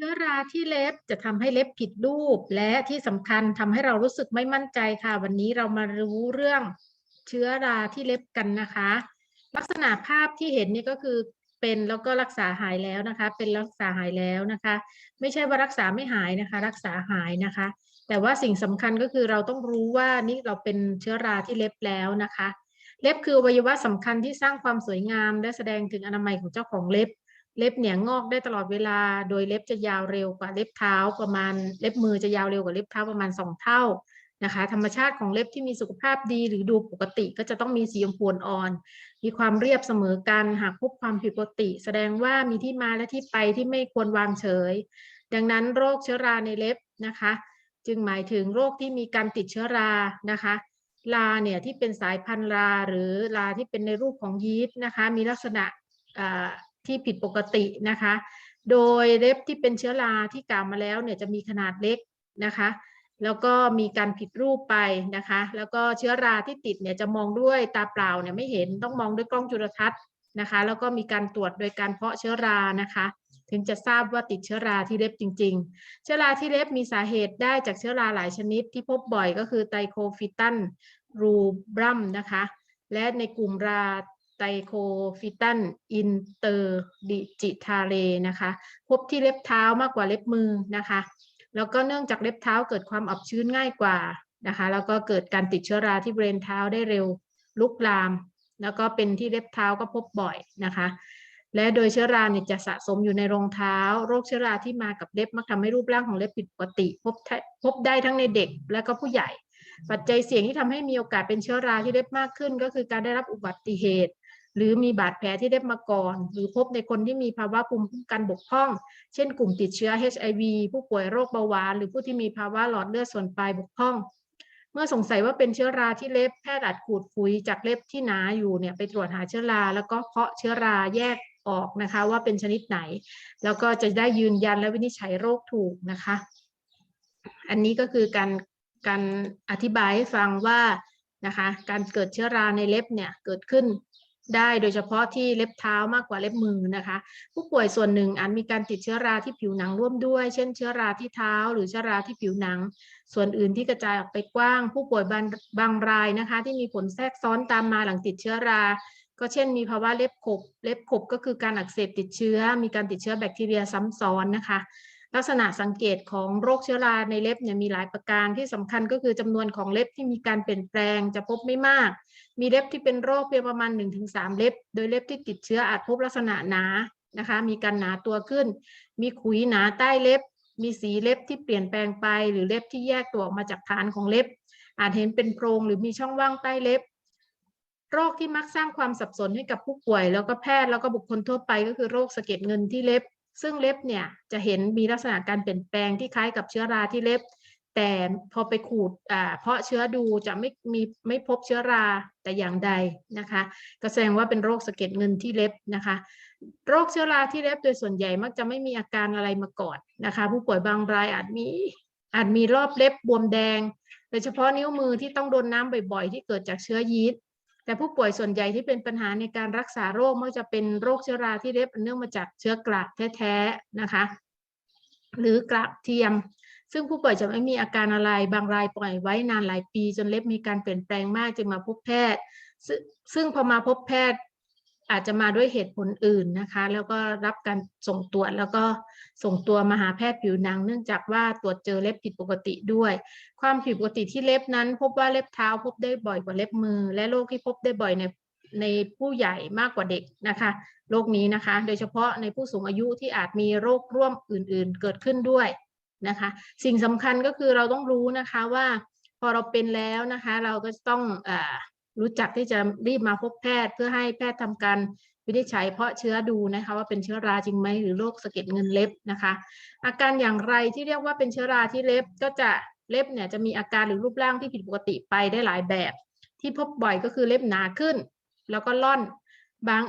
เชื้อราที่เล็บจะทำให้เล็บผิดรูป และที่สำคัญทำให้เรารู้สึกไม่มั่นใจค่ะ วันนี้เรามารู้เรื่องเชื้อราที่เล็บกันนะคะ ลักษณะภาพที่เห็นนี่ก็คือเป็นแล้วก็รักษาหายแล้วนะคะ เป็นรักษาหายแล้วนะคะ ไม่ใช่ว่ารักษาไม่หายนะคะ รักษาหายนะคะ แต่ว่าสิ่งสำคัญก็คือเราต้องรู้ว่านี่เราเป็นเชื้อราที่เล็บแล้วนะคะ เล็บคืออวัยวะสำคัญที่สร้างความสวยงาม และแสดงถึงอนามัยของเจ้าของเล็บ เล็บเนี่ยงอกได้ตลอดเวลา โดยเล็บจะยาวเร็วกว่าเล็บเท้าประมาณ เล็บมือจะยาวเร็วกว่าเล็บเท้าประมาณ 2 เท่านะคะ ธรรมชาติของเล็บที่มีสุขภาพดีหรือดูปกติก็จะต้องมีสีชมพูอ่อน มีความเรียบเสมอกัน หากพบความผิดปกติ แสดงว่ามีที่มาและที่ไปที่ไม่ควรวางเฉย ดังนั้นโรคเชื้อราในเล็บนะคะ จึงหมายถึงโรคที่มีการติดเชื้อรานะคะลาเนี่ยที่เป็นสายพันธุ์ราหรือลาที่เป็นในรูปของยีสต์นะคะ มีลักษณะ ที่ผิดปกตินะคะ โดยเล็บที่เป็นเชื้อราที่กล่าวมาแล้วเนี่ยจะมีขนาดเล็กนะคะ แล้วก็มีการผิดรูปไปนะคะ แล้วก็เชื้อราที่ติดเนี่ยจะมองด้วยตาเปล่าเนี่ยไม่เห็นต้องมองด้วยกล้องจุลทรรศน์นะคะ แล้วก็มีการตรวจโดยการเพาะเชื้อรานะคะ ถึงจะทราบว่าติดเชื้อราที่เล็บจริง ๆ เชื้อราที่เล็บมีสาเหตุได้จากเชื้อราหลายชนิดที่พบบ่อยก็คือไตโคฟิตันรูบรัมนะคะ และในกลุ่มรา ไตโคฟิตันอินเตอร์ดิจิทาเรนะคะพบที่เล็บเท้ามากกว่าเล็บมือนะคะ แล้วก็เนื่องจากเล็บเท้าเกิดความอับชื้นง่ายกว่านะคะ แล้วก็เกิดการติดเชื้อราที่บริเวณเท้าได้เร็วลุกลาม แล้วก็เป็นที่เล็บเท้าก็พบบ่อยนะคะ และโดยเชื้อราเนี่ยจะสะสมอยู่ในรองเท้า โรคเชื้อราที่มากับเล็บมักทำให้รูปร่างของเล็บผิดปกติ พบพบได้ทั้งในเด็กและก็ผู้ใหญ่ปัจจัยเสี่ยงที่ทำให้มีโอกาสเป็นเชื้อราที่เล็บมากขึ้น ก็คือการได้รับอุบัติเหตุ หรือมีบาดแผลที่เล็บมาก่อน หรือพบในคนที่มีภาวะภูมิคุ้มกันบกพร่อง เช่น กลุ่มติดเชื้อ HIV ผู้ป่วยโรคเบาหวาน หรือผู้ที่มีภาวะหลอดเลือดส่วนปลายบกพร่อง เมื่อสงสัยว่าเป็นเชื้อราที่เล็บแพทย์อาจขูดฝุ่ยจากเล็บที่หนาอยู่เนี่ยไปตรวจหาเชื้อรา แล้วก็เพาะเชื้อราแยกออกนะคะว่าเป็นชนิดไหน แล้วก็จะได้ยืนยันและวินิจฉัยโรคถูกนะคะ อันนี้ก็คือการการอธิบายให้ฟังว่านะคะการเกิดเชื้อราในเล็บเนี่ยเกิดขึ้น ได้โดยเฉพาะที่เล็บเท้ามากกว่าเล็บมือนะคะ ผู้ป่วยส่วนหนึ่งอาจมีการติดเชื้อราที่ผิวหนังร่วมด้วย เช่นเชื้อราที่เท้า หรือเชื้อราที่ผิวหนัง ส่วนอื่นที่กระจายออกไปกว้าง ผู้ป่วยบางบางรายนะคะ ที่มีผลแทรกซ้อนตามมาหลังติดเชื้อรา ก็เช่น มีภาวะเล็บขบ เล็บขบก็คือการอักเสบติดเชื้อ มีการติดเชื้อแบคทีเรียซ้ำซ้อนนะคะ ลักษณะสังเกตของโรคเชื้อราในเล็บเนี่ยมีหลายประการที่สำคัญก็คือจำนวนของเล็บที่มีการเปลี่ยนแปลงจะพบไม่มาก มีเล็บที่เป็นโรคเพียงประมาณ 1-3 เล็บ โดยเล็บที่ติดเชื้ออาจพบลักษณะหนานะคะ มีการหนาตัวขึ้น มีขุยหนาใต้เล็บ มีสีเล็บที่เปลี่ยนแปลงไป หรือเล็บที่แยกตัวออกมาจากฐานของเล็บ อาจเห็นเป็นโพรงหรือมีช่องว่างใต้เล็บโรคที่มักสร้างความสับสนให้กับผู้ป่วย แล้วก็แพทย์แล้วก็บุคคลทั่วไปก็คือโรคสะเก็ดเงินที่เล็บ ซึ่งเล็บเนี่ยจะเห็นมีลักษณะการเปลี่ยนแปลงที่คล้ายกับเชื้อราที่เล็บ แต่พอไปขูดเพาะเชื้อดูจะไม่มีไม่พบเชื้อราแต่อย่างใดนะคะก็แสดงว่าเป็นโรคสะเก็ดเงินที่เล็บนะคะ โรคเชื้อราที่เล็บโดยส่วนใหญ่มักจะไม่มีอาการอะไรมาก่อนนะคะ ผู้ป่วยบางรายอาจมีอาจมีรอบเล็บบวมแดง โดยเฉพาะนิ้วมือที่ต้องโดนน้ำบ่อยๆ ที่เกิดจากเชื้อยีสต์ แต่ผู้ป่วยส่วนใหญ่ที่เป็นปัญหาในการรักษาโรคมักจะเป็นโรคเชื้อราที่เล็บเนื่องมาจากเชื้อกระแท้ๆนะคะ หรือกระเทียม ซึ่งผู้ป่วยจะไม่มีอาการอะไรบางรายปล่อยไว้นานหลายปี จนเล็บมีการเปลี่ยนแปลงมากจึงมาพบแพทย์ ซึ่งซึ่งพอมาพบแพทย์ อาจจะมาด้วยเหตุผลอื่นนะคะ แล้วก็รับการส่งตรวจแล้วก็ส่งตัวมาหาแพทย์ผิวหนัง เนื่องจากว่าตรวจเจอเล็บผิดปกติด้วย ความผิดปกติที่เล็บนั้น พบว่าเล็บเท้าพบได้บ่อยกว่าเล็บมือ และโรคที่พบได้บ่อยในในผู้ใหญ่มากกว่าเด็กนะคะโรคนี้นะคะ โดยเฉพาะในผู้สูงอายุที่อาจมีโรคร่วมอื่น ๆ เกิดขึ้นด้วยนะคะ สิ่งสำคัญก็คือเราต้องรู้นะคะว่าพอเราเป็นแล้วนะคะ เราก็ต้องอ รู้จักที่จะรีบมาพบแพทย์ เพื่อให้แพทย์ทำการวินิจฉัยเพาะเชื้อดูนะคะว่าเป็นเชื้อราจริงไหมหรือโรคสะเก็ดเงินเล็บนะคะ อาการอย่างไรที่เรียกว่าเป็นเชื้อราที่เล็บก็จะเล็บเนี่ยจะมีอาการหรือรูปร่างที่ผิดปกติไปได้หลายแบบ ที่พบบ่อยก็คือเล็บหนาขึ้น แล้วก็ล่อนบาง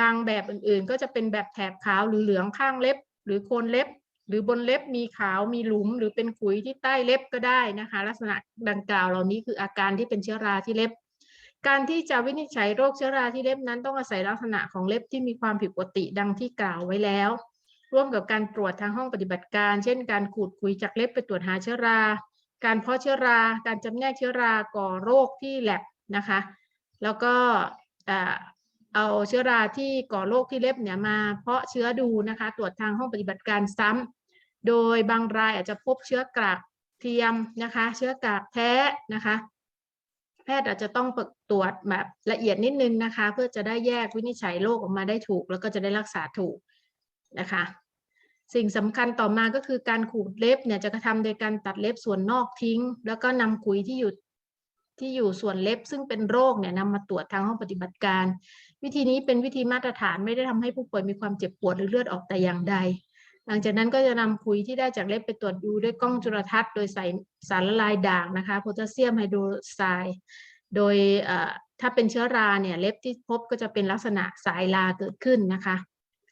บางแบบอื่นๆ ก็จะเป็นแบบแถบขาวหรือเหลืองข้างเล็บ หรือโคนเล็บ หรือบนเล็บมีขาวมีหลุม หรือเป็นขุยที่ใต้เล็บก็ได้นะคะ ลักษณะดังกล่าวเหล่านี้คืออาการที่เป็นเชื้อราที่เล็บ การที่จะวินิจฉัยโรคเชื้อราที่เล็บนั้นต้องอาศัยลักษณะของเล็บที่มีความผิดปกติดังที่กล่าวไว้แล้ว ร่วมกับการตรวจทางห้องปฏิบัติการ เช่น การขูดคุยจากเล็บไปตรวจหาเชื้อรา การเพาะเชื้อรา การจำแนกเชื้อราก่อโรคที่แลบนะคะ แล้วก็เอาเชื้อราที่ก่อโรคที่เล็บเนี่ยมาเพาะเชื้อดูนะคะ ตรวจทางห้องปฏิบัติการซ้ำโดยบางรายอาจจะพบเชื้อกรากเทียมนะคะ เชื้อกรากแท้นะคะ แพทย์อาจจะต้องตรวจแบบละเอียดนิดนึงนะคะ เพื่อจะได้แยกวินิจฉัยโรคออกมาได้ถูก แล้วก็จะได้รักษาถูกนะคะ สิ่งสำคัญต่อมาก็คือการขูดเล็บเนี่ยจะกระทำโดยการตัดเล็บส่วนนอกทิ้ง แล้วก็นำขุยที่อยู่ที่อยู่ส่วนเล็บซึ่งเป็นโรคเนี่ยนำมาตรวจทางห้องปฏิบัติการ วิธีนี้เป็นวิธีมาตรฐานไม่ได้ทำให้ผู้ป่วยมีความเจ็บปวดหรือเลือดออกแต่อย่างใด หลังจากนั้นก็จะนำขุยที่ได้จากเล็บไปตรวจดูด้วยกล้องจุลทรรศน์ โดยใส่สารละลายด่างนะคะโพแทสเซียมไฮโดรไซด์โดยถ้าเป็นเชื้อราเนี่ยเล็บที่พบก็จะเป็นลักษณะสายลาเกิดขึ้นนะคะ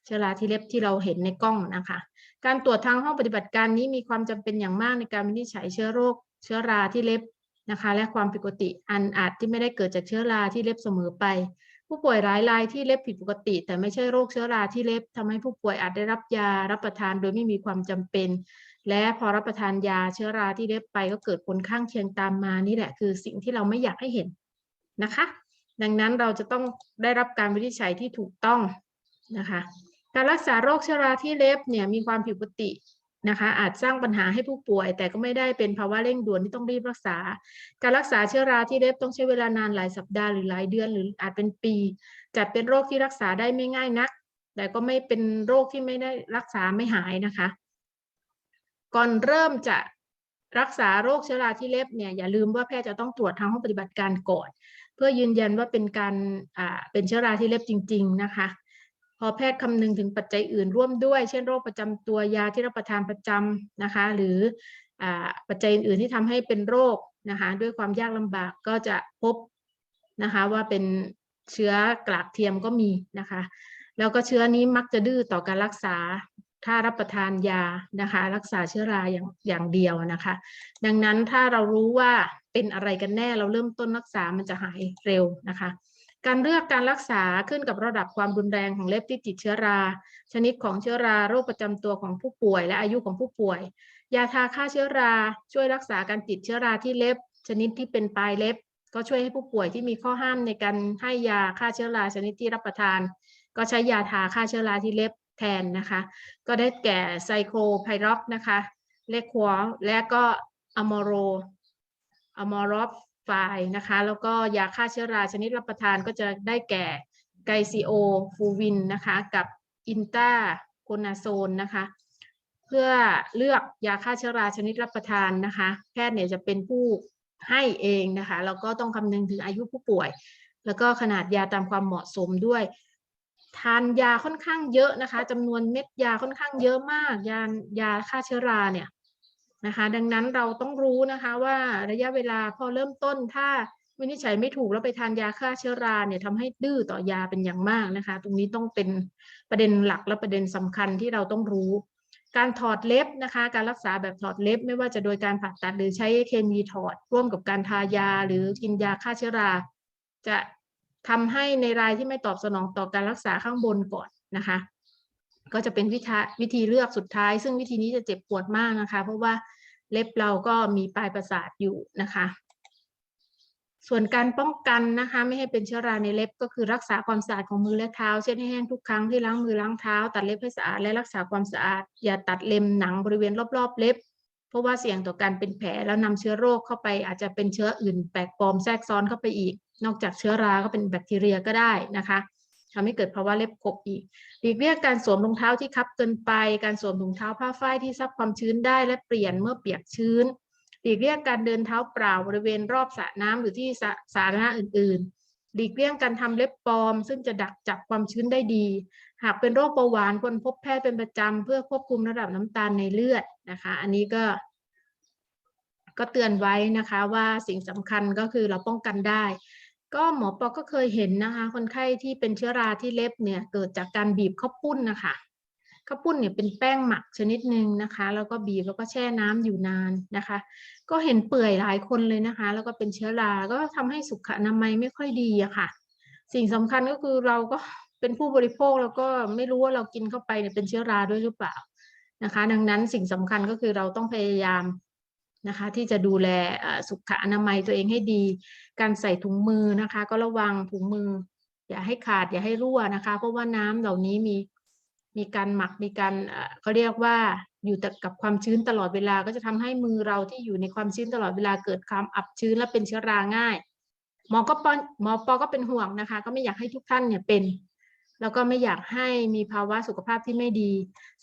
เชื้อราที่เล็บที่เราเห็นในกล้องนะคะ การตรวจทางห้องปฏิบัติการนี้มีความจำเป็นอย่างมากในการวินิจฉัยเชื้อโรค เชื้อราที่เล็บนะคะ และความผิดปกติอันอาจที่ไม่ได้เกิดจากเชื้อราที่เล็บเสมอไป ผู้ป่วยหลายรายที่เล็บผิดปกติ แต่ไม่ใช่โรคเชื้อราที่เล็บทำให้ผู้ป่วยอาจได้รับยารับประทานโดยไม่มีความจำเป็น และพอรับประทานยาเชื้อราที่เล็บไปก็เกิดผลข้างเคียงตามมานี่แหละคือสิ่งที่เราไม่อยากให้เห็นนะคะ ดังนั้นเราจะต้องได้รับการวินิจฉัยที่ถูกต้องนะคะ การรักษาโรคเชื้อราที่เล็บเนี่ยมีความผิดปกติ นะคะอาจสร้างปัญหาให้ผู้ป่วย แต่ก็ไม่ได้เป็นภาวะเร่งด่วนที่ต้องรีบรักษา การรักษาเชื้อราที่เล็บต้องใช้เวลานานหลายสัปดาห์หรือหลายเดือนหรืออาจเป็นปี จัดเป็นโรคที่รักษาได้ไม่ง่ายนัก แต่ก็ไม่เป็นโรคที่ไม่ได้รักษาไม่หายนะคะ ก่อนเริ่มจะรักษาโรคเชื้อราที่เล็บเนี่ยอย่าลืมว่าแพทย์จะต้องตรวจทางห้องปฏิบัติการก่อน เพื่อยืนยันว่าเป็นการเป็นเชื้อราที่เล็บจริง ๆ นะคะ อแพทย์คำนึงถึงปัจจัยอื่นร่วมด้วย เช่นโรคประจำตัวยาที่รับประทานประจำนะคะ หรืออปัจจัยอื่นที่ทำให้เป็นโรคนะคะ ด้วยความยากลำบากก็จะพบนะคะว่าเป็นเชื้อกลากเทียมก็มีนะคะ แล้วก็เชื้อนี้มักจะดื้อต่อการรักษาถ้ารับประทานยานะคะ รักษาเชื้อราอย่างอย่างเดียวนะคะ ดังนั้นถ้าเรารู้ว่าเป็นอะไรกันแน่เราเริ่มต้นรักษามันจะหายเร็วนะคะ การเลือกการรักษาขึ้นกับระดับความรุนแรงของเล็บที่ติดเชื้อรา ชนิดของเชื้อราโรคประจำตัวของผู้ป่วย และอายุของผู้ป่วย ยาทาฆ่าเชื้อราช่วยรักษาการติดเชื้อราที่เล็บ ชนิดที่เป็นปลายเล็บ ก็ช่วยให้ผู้ป่วยที่มีข้อห้ามในการให้ยาฆ่าเชื้อราชนิดที่รับประทาน ก็ใช้ยาทาฆ่าเชื้อราที่เล็บแทนนะคะ ก็ได้แก่ไซโครไพร็อกนะคะเลควอและก็อะมอโรอะมอรอฟ ไฟนะคะ แล้วก็ยาฆ่าเชื้อราชนิดรับประทานก็จะได้แก่ไกซีโอฟูวินนะคะกับอินตาโคนาโซนนะคะเพื่อเลือกยาฆ่าเชื้อราชนิดรับประทานนะคะ แพทย์เนี่ยจะเป็นผู้ให้เองนะคะแล้วก็ต้องคำนึงถึงอายุผู้ป่วย แล้วก็ขนาดยาตามความเหมาะสมด้วย ทานยาค่อนข้างเยอะนะคะจำนวนเม็ดยาค่อนข้างเยอะมาก ยายาฆ่าเชื้อราเนี่ย นะคะดังนั้นเราต้องรู้นะคะว่าระยะเวลาพอเริ่มต้นถ้าวินิจฉัยไม่ถูกแล้วไปทานยาฆ่าเชื้อราเนี่ยทำให้ดื้อต่อยาเป็นอย่างมากนะคะ ตรงนี้ต้องเป็นประเด็นหลักและประเด็นสำคัญที่เราต้องรู้ การถอดเล็บนะคะ การรักษาแบบถอดเล็บ ไม่ว่าจะโดยการผ่าตัดหรือใช้เคมีถอด ร่วมกับการทายาหรือกินยาฆ่าเชื้อรา จะทำให้ในรายที่ไม่ตอบสนองต่อการรักษาข้างบนก่อนนะคะ ก็จะเป็นวิธีวิธีเลือกสุดท้าย ซึ่งวิธีนี้จะเจ็บปวดมากนะคะ เพราะว่า เล็บเราก็มีปลายประสาทอยู่นะคะ ส่วนการป้องกันนะคะ ไม่ให้เป็นเชื้อราในเล็บก็คือรักษาความสะอาดของมือและเท้า เช็ดให้แห้งทุกครั้งที่ล้างมือล้างเท้า ตัดเล็บให้สะอาดและรักษาความสะอาด อย่าตัดเล็มหนังบริเวณรอบๆ เล็บ เพราะว่าเสี่ยงต่อการเป็นแผลแล้วนำเชื้อโรคเข้าไปอาจจะเป็นเชื้ออื่นแปลกปลอมแทรกซ้อนเข้าไปอีก นอกจากเชื้อราก็เป็นแบคทีเรียก็ได้นะคะ ทำให้เกิดภาวะเล็บขบอีกหลีกเลี่ยงการสวมรองเท้าที่คับเกินไป การสวมถุงเท้าผ้าฝ้ายที่ซับความชื้นได้และเปลี่ยนเมื่อเปียกชื้นหลีกเลี่ยงการเดินเท้าเปล่าบริเวณรอบสระน้ำหรือที่สาธารณะอื่น ๆ หลีกเลี่ยงการทำเล็บปลอม ซึ่งจะดักจับความชื้นได้ดี หากเป็นโรคเบาหวานควรพบแพทย์เป็นประจำเพื่อควบคุมระดับน้ำตาลในเลือดนะคะ อันนี้ก็ ก็เตือนไว้นะคะว่าสิ่งสำคัญก็คือเราป้องกันได้ ก็หมอปอก็เคยเห็นนะคะ คนไข้ที่เป็นเชื้อราที่เล็บเนี่ยเกิดจากการบีบข้าวปุ้นนะคะข้าวปุ้นเนี่ยเป็นแป้งหมักชนิดหนึ่งนะคะ แล้วก็บีบแล้วก็แช่น้ำอยู่นานนะคะ ก็เห็นเปื่อยหลายคนเลยนะคะ แล้วก็เป็นเชื้อราก็ทำให้สุขอนามัยไม่ค่อยดีอะค่ะ สิ่งสำคัญก็คือเราก็เป็นผู้บริโภคแล้วก็ไม่รู้ว่าเรากินเข้าไปเนี่ยเป็นเชื้อราด้วยหรือเปล่านะคะ ดังนั้นสิ่งสำคัญก็คือเราต้องพยายาม นะคะที่จะดูแลสุขอนามัยตัวเองให้ดี การใส่ถุงมือนะคะ ก็ระวังถุงมือ อย่าให้ขาดอย่าให้รั่วนะคะ เพราะว่าน้ำเหล่านี้มีมีการหมักมีการเขาเรียกว่าอยู่แต่กับความชื้นตลอดเวลา ก็จะทำให้มือเราที่อยู่ในความชื้นตลอดเวลาเกิดความอับชื้นและเป็นเชื้อราง่ายหมอก็ปอหมอปอก็เป็นห่วงนะคะ ก็ไม่อยากให้ทุกท่านเนี่ยเป็น แล้วก็ไม่อยากให้มีภาวะสุขภาพที่ไม่ดี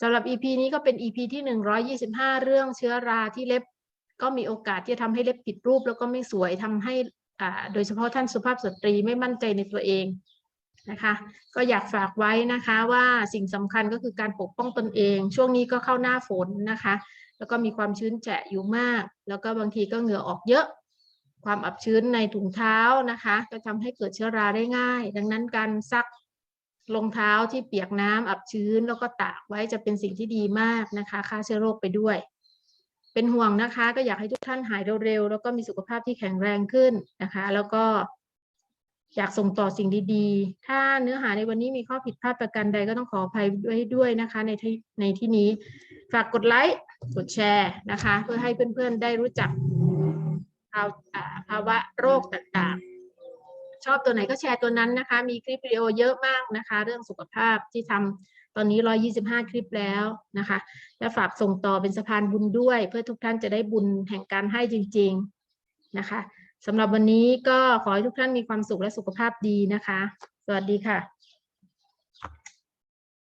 สำหรับ EP นี้ก็เป็น EP ที่ 125 เรื่องเชื้อราที่เล็บ ก็มีโอกาสที่จะทำให้เล็บผิดรูป แล้วก็ไม่สวยทำให้โดยเฉพาะท่านสุภาพสตรีไม่มั่นใจในตัวเองนะคะก็อยากฝากไว้นะคะว่าสิ่งสำคัญก็คือการปกป้องตนเอง ช่วงนี้ก็เข้าหน้าฝนนะคะ แล้วก็มีความชื้นแฉะอยู่มาก แล้วก็บางทีก็เหงื่อออกเยอะ ความอับชื้นในถุงเท้านะคะ ก็ทำให้เกิดเชื้อราได้ง่าย ดังนั้นการซักรองเท้าที่เปียกน้ำอับชื้นแล้วก็ตากไว้จะเป็นสิ่งที่ดีมากนะคะฆ่าเชื้อโรคไปด้วย เป็นห่วงนะคะ ก็อยากให้ทุกท่านหายเร็วๆแล้วก็มีสุขภาพที่แข็งแรงขึ้นนะคะ แล้วก็อยากส่งต่อสิ่งดีๆ ถ้าเนื้อหาในวันนี้มีข้อผิดพลาดประการใดก็ต้องขออภัยด้วยด้วยนะคะ ในที่ในที่นี้ ฝากกดไลค์กดแชร์นะคะ เพื่อให้เพื่อนๆได้รู้จักภาวอ่าวะโรคต่างๆ ชอบตัวไหนก็แชร์ตัวนั้นนะคะ มีคลิปวิดีโอเยอะมากนะคะ เรื่องสุขภาพที่ทำ อนนี้ 125 คลิปแล้วนะคะ และฝากส่งต่อเป็นสะพานบุญด้วย เพื่อทุกท่านจะได้บุญแห่งการให้จริง ๆนะคะสำหรับวันนี้ก็ขอให้ทุกท่านมีความสุขและสุขภาพดีนะคะ สวัสดีค่ะ